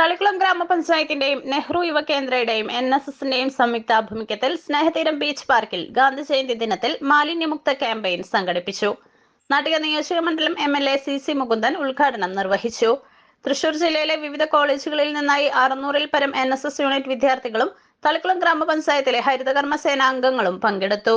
തളിക്കുളം ഗ്രാമപഞ്ചായത്തിന്റെയും നെഹ്റു യുവകേന്ദ്രയുടെയും N S എസിന്റെയും സംയുക്ത ആഭിമുഖ്യത്തിൽ സ്നേഹതീരം ബീച്ച് പാർക്കിൽ ഗാന്ധി ജയന്തി ദിനത്തിൽ മാലിന്യമുക്ത ക്യാമ്പയിൻ സംഘടിപ്പിച്ചു. നാട്ടിക നിയോജക മണ്ഡലം M L A C C Mukundan ഉദ്ഘാടനം നിർവഹിച്ചു. തൃശൂർ ജില്ലയിലെ വിവിധ കോളേജുകളിൽ നിന്നായി അറുന്നൂറിൽ പരം എൻ എസ് എസ് യൂണിറ്റ് വിദ്യാർത്ഥികളും തളിക്കുളം ഗ്രാമപഞ്ചായത്തിലെ ഹരിതകർമ്മ സേന അംഗങ്ങളും പങ്കെടുത്തു.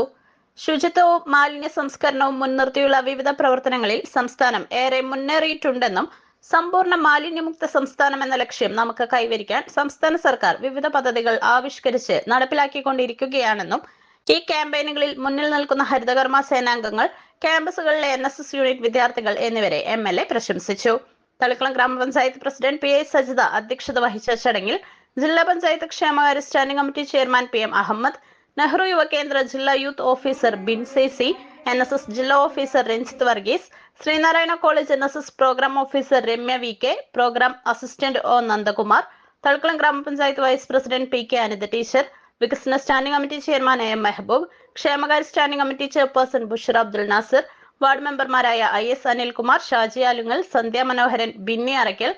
ശുചിത്വവും മാലിന്യ സംസ്കരണവും മുൻനിർത്തിയുള്ള വിവിധ പ്രവർത്തനങ്ങളിൽ സംസ്ഥാനം ഏറെ മുന്നേറിയിട്ടുണ്ടെന്നും സമ്പൂർണ മാലിന്യമുക്ത സംസ്ഥാനം എന്ന ലക്ഷ്യം നമുക്ക് കൈവരിക്കാൻ സംസ്ഥാന സർക്കാർ വിവിധ പദ്ധതികൾ ആവിഷ്കരിച്ച് നടപ്പിലാക്കിക്കൊണ്ടിരിക്കുകയാണെന്നും ഈ ക്യാമ്പയിനുകളിൽ മുന്നിൽ നിൽക്കുന്ന ഹരിതകർമ്മ സേനാംഗങ്ങൾ ക്യാമ്പസുകളിലെ എൻ എസ് എസ് യൂണിറ്റ് വിദ്യാർത്ഥികൾ എന്നിവരെ എം എൽ എ പ്രശംസിച്ചു. തളിക്കുളം ഗ്രാമപഞ്ചായത്ത് പ്രസിഡന്റ് പി ഐ സജിത അധ്യക്ഷത വഹിച്ച ചടങ്ങിൽ ജില്ലാ പഞ്ചായത്ത് ക്ഷേമകാര്യ standing committee chairman P M Ahammed Nehru Yuva Kendra ജില്ലാ youth officer Binse C N S S ജില്ലാ officer Ranjith Varghese Sree Narayana college N S S programme officer Ramya V K programme assistant O Nandakumar Thalikkulam ഗ്രാമപഞ്ചായത്ത് vice president P K Anitha teacher വികസന standing committee chairman A M Mehaboob ക്ഷേമകാര്യ standing committee chairperson Bushar Abdul Nasar ward മെമ്പർമാരായ I S Anilkumar Shaji Alungal Sandhya Manoharan Binni Arakkal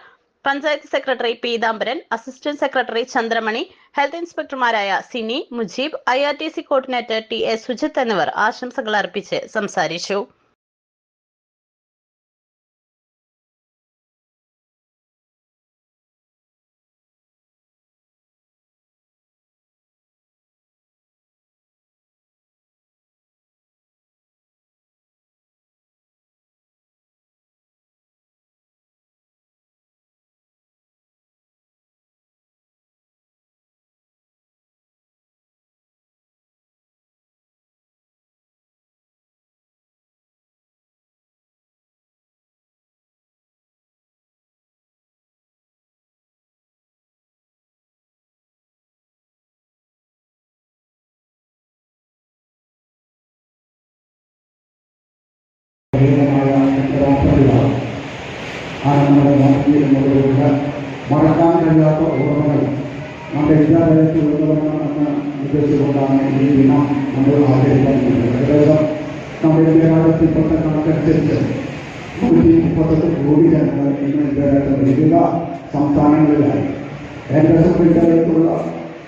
panchayat secretary Peethambaran assistant secretary Chandramani health ഇൻസ്പെക്ടർമാരായ Sini Mujeeb I R T C coordinator T A Sujith എന്നിവർ ആശംസകൾ അർപ്പിച്ച് സംസാരിച്ചു. ആ നമ്മുടെ നാട്ടിലുള്ള മറക്കാൻ കഴിയാത്ത ഓർമ്മകൾ നമ്മുടെ വിദ്യാലയത്തിൽ ഉള്ളവരാണെന്ന് ഉദ്ദേശിച്ചുകൊണ്ടാണ് ഈ ദിനം നമ്മൾ ആചരിക്കുന്നത് ഏകദേശം നമ്മുടെ വിദ്യാലയത്തിൽ ഇപ്പോഴത്തെ കണക്കനുസരിച്ച് നൂറ്റി മുപ്പത്തെട്ട് കോടി ജനങ്ങൾ ഇന്ന് വിദ്യാലയത്തിൽ വിവിധ സംസ്ഥാനങ്ങളിലായി ഏകദേശം വിദ്യാലയത്തിലുള്ള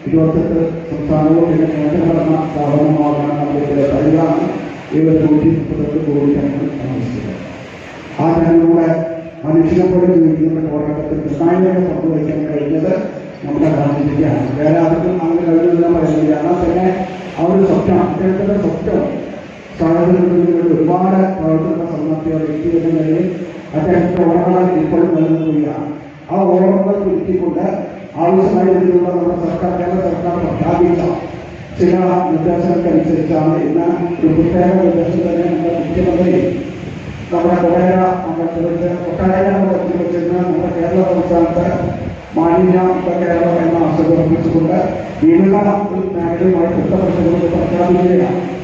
ഇരുപത്തെട്ട് സംസ്ഥാനവും പിന്നെ കേന്ദ്രഭരണ സ്ഥാപനമാകാൻ നമ്മുടെ കഴിവാണ് ഇവർ നൂറ്റി മുപ്പത്തെട്ട് കോടി ജനങ്ങൾ താമസിക്കുന്നത് ആ ജനങ്ങളുടെ മനുഷ്യനെ പോലെ ജീവിക്കുന്ന പോരാട്ടത്തിൽ നിർണായക പങ്കുവയ്ക്കാൻ കഴിഞ്ഞത് നമ്മുടെ ഗാന്ധിജിക്കാണ്. വേറെ ആർക്കും അങ്ങനെ കഴിഞ്ഞെല്ലാം പറയുന്നില്ല. എന്നാൽ തന്നെ ആ ഒരു സ്വപ്നം അദ്ദേഹത്തിന്റെ സ്വപ്നം സാഹചര്യങ്ങളിൽ ഒരുപാട് പ്രവർത്തന നടത്തിയ വ്യക്തി എന്ന നിലയിൽ അദ്ദേഹത്തിന്റെ ഓർമ്മകൾ ഇപ്പോഴും നിലനിൽക്കുകയാണ്. ആ ഓർമ്മകൾ പുതുക്കിക്കൊണ്ട് ആവശ്യമായ രീതിയിലുള്ള നമ്മുടെ സർക്കാർ കേരള സർക്കാർ പ്രഖ്യാപിച്ച ചില നിർദ്ദേശങ്ങൾക്കനുസരിച്ചാണ് ഇന്ന് ഒരു പ്രത്യേക നിർദ്ദേശം തന്നെ നമ്മുടെ മുഖ്യമന്ത്രി നമ്മുടെ കൊടകര മണ്ഡലത്തിലെ കൊട്ടാര മണ്ഡലത്തിൽ വെച്ചിരുന്ന നമ്മുടെ കേരള സംസ്ഥാനത്ത് മാലിന്യ കേരളം എന്ന ആശയം ഉറപ്പിച്ചുകൊണ്ട് വിവിധ മേഖലയുമായി ബന്ധപ്പെട്ടുകൊണ്ട് പ്രഖ്യാപിക്കുകയാണ്.